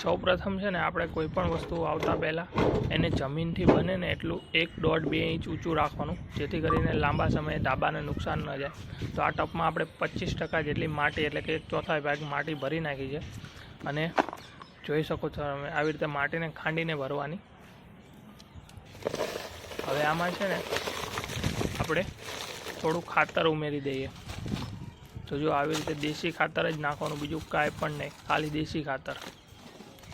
સૌ પ્રથમ છે ને આપણે કોઈ પણ વસ્તુ આવતા પહેલાં એને જમીનથી બને ને એટલું એક દોઢ બે ઇંચ ઊંચું રાખવાનું, જેથી કરીને લાંબા સમયે ધાબાને નુકસાન ન જાય. તો આ ટપમાં આપણે પચીસ ટકા જેટલી માટી એટલે કે એક ચોથા ભાગ માટી ભરી નાખી છે. અને જોઈ શકો છો તમે, આવી રીતે માટીને ખાંડીને ભરવાની. હવે આમાં છે ને આપણે થોડું ખાતર ઉમેરી દઈએ. તો જો આવી રીતે દેશી ખાતર જ નાખવાનું, બીજું કાંઈ પણ નહીં, ખાલી દેશી ખાતર.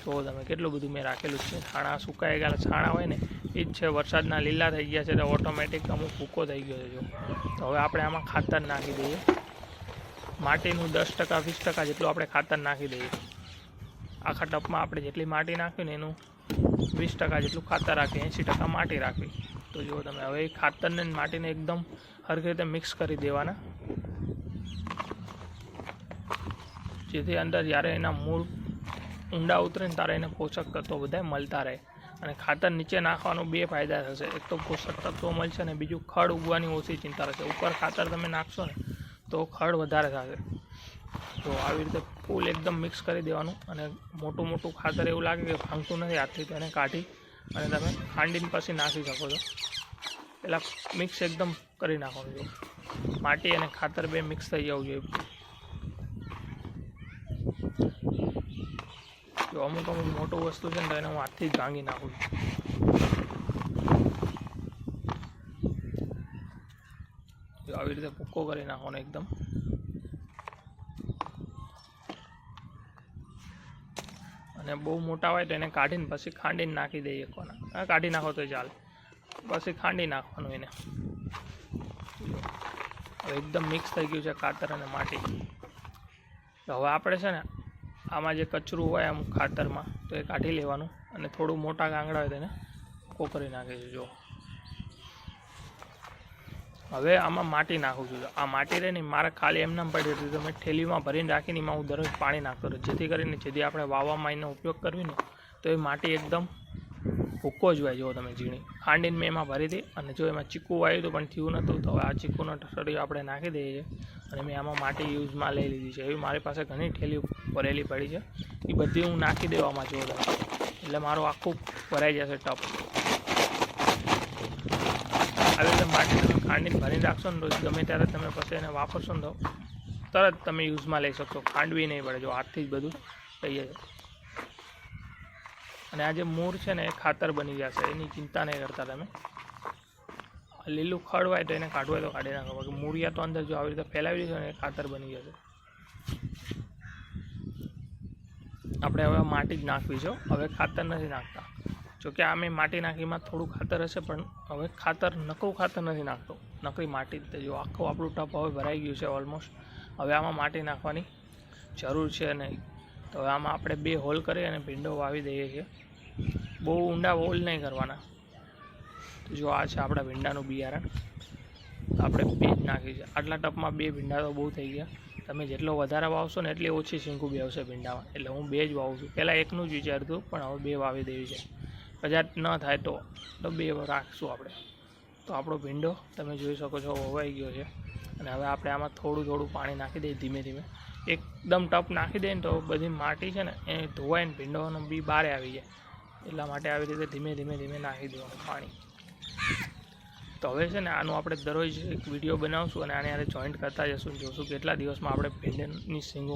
જુઓ તમે કેટલું બધું મેં રાખેલું છે. છાણા સુકાઈ ગયેલા છાણા હોય ને, એ જ છે. વરસાદના લીલા થઈ ગયા છે તો ઓટોમેટિક અમુક ભૂકો થઈ ગયો છે, જો. તો હવે આપણે આમાં ખાતર નાખી દઈએ. માટીનું દસ ટકા, વીસ ટકા જેટલું આપણે ખાતર નાખી દઈએ. આખા ટપમાં આપણે જેટલી માટી નાખ્યું ને એનું વીસ ટકા જેટલું ખાતર રાખીએ એંસી ટકા માટી રાખવી તો જુઓ તમે, હવે એ ખાતરને માટીને એકદમ હરખી રીતે મિક્સ કરી દેવાના. જેથી અંદર જ્યારે એના મૂળ ઊંડા ઉતરે ને તારે એને પોષક તત્વો બધા મળતા રહે. અને ખાતર નીચે નાખવાનું બે ફાયદા થશે. એક તો પોષક તત્વો મળશે ને બીજું ખડ ઉગવાની ઓછી ચિંતા રહેશે. ઉપર ખાતર તમે નાખશો ને, તો ખડ વધારે થશે. તો આવી રીતે ફૂલ એકદમ મિક્સ કરી દેવાનું. અને મોટું મોટું ખાતર એવું લાગે કે ભાંગતું નથી હાથથી તો એને કાઢી અને તમે ખાંડીને પછી નાખી શકો છો. પહેલાં મિક્સ એકદમ કરી નાખવાનું જોઈએ માટી અને ખાતર બે મિક્સ થઈ જવું જોઈએ. જો અમુક અમુક મોટું વસ્તુ છે ને તો એને હું હાથથી જ ભાંગી નાખું છું. આવી રીતે ભૂકો કરી નાખવાનો એકદમ. અને બહુ મોટા હોય તો એને કાઢીને પછી ખાંડીને નાખી દઈએ કોના. કાઢી નાખો તો ચાલે. પછી ખાંડી નાખવાનું એને. એકદમ મિક્સ થઈ ગયું છે કાતર અને માટી. તો હવે આપણે છે ને આમાં જે કચરું હોય આમ ખાતરમાં, તો એ કાઢી લેવાનું અને થોડું મોટા ગાંગડા હોય તેને કોકરી નાખે છે, જો. હવે આમાં માટી નાખું છું આ માટી રહે ને મારે ખાલી એમનામ પડી હતી તો મેં ઠેલીમાં ભરીને રાખીને એમાં હું દરરોજ પાણી નાખતો રહ્યો જેથી કરીને જેથી આપણે વાવવામાં એનો ઉપયોગ કરવી ને, તો એ માટી એકદમ ભૂકો જ હોય જો તમે ઝીણી. ખાંડીને મેં એમાં ભરી હતી અને જો એમાં ચીકુ વાયું હતું પણ થયું નહોતું તો હવે આ ચીકુનો ટસડીઓ આપણે નાખી દઈએ છીએ. અને મેં આમાં માટી યુઝમાં લઈ લીધી છે. એવી મારી પાસે ઘણી ઠેલીઓ ભરેલી પડી છે. એ બધી હું નાખી દેવામાં જોઉં એટલે મારું આખું ભરાઈ જશે ટપ. આવી રીતે માટી તમે ખાંડીને ભરી રાખશો ને તો ગમે ત્યારે તમે પછી એને વાપરશો ને તો તરત તમે યુઝમાં લઈ શકશો. ખાંડવી નહીં પડે, જો હાથથી જ બધું થઈ જશે અને આ જે મૂળ છે ને, એ ખાતર બની જશે. એની ચિંતા નહીં કરતા તમે. લીલું ખડ હોય તો એને કાઢવું હોય તો કાઢી નાખો. બાકી મૂળિયા તો અંદર જો આવી રીતે ફેલાવી દીધો ને, એ ખાતર બની જશે. આપણે હવે માટી જ નાખવી છે હવે ખાતર નથી નાખતા. જોકે આ મેં માટી નાખીમાં થોડું ખાતર હશે, પણ હવે ખાતર, નકરું ખાતર નથી નાખતો. નકરી માટી જ જો આખું આપણું ટપ હવે ભરાઈ ગયું છે ઓલમોસ્ટ હવે આમાં માટી નાખવાની જરૂર છે નહીં. તો હવે આમાં આપણે બે હોલ કરી અને ભીંડો વાવી દઈએ છીએ. બહુ ઊંડા હોલ નહીં કરવાના. તો જો આ છે આપણા ભીંડાનું બિયારણ. આપણે બે જ નાખી છે. આટલા ટપમાં બે ભીંડા તો બહુ થઈ ગયા. તમે જેટલો વધારે વાવશો ને એટલી ઓછી શીંગું બે આવશે ભીંડામાં. એટલે હું બે જ વાવું છું. પહેલાં એકનું જ વિચારતું, પણ હવે બે વાવી દેવી છે. કદાચ ન થાય તો તો બે રાખશું આપણે. તો આપણો ભીંડો તમે જોઈ શકો છો, વવાઈ ગયો છે. અને હવે આપણે આમાં થોડું થોડું પાણી નાખી દઈએ ધીમે ધીમે. એકદમ ટપ નાખી દઈએ ને તો બધી માટી છે ને, એ ધોવાય ને ભીંડોનો બી બારે આવી જાય. એટલા માટે આવી રીતે ધીમે ધીમે ધીમે નાખી દેવાનું પાણી. તો હવે છે ને આનું આપણે દરરોજ એક વીડિયો બનાવશું અને આને આને જોઈન્ટ કરતા જશું જોશું કેટલા દિવસમાં આપણે ભીંડની સિંગો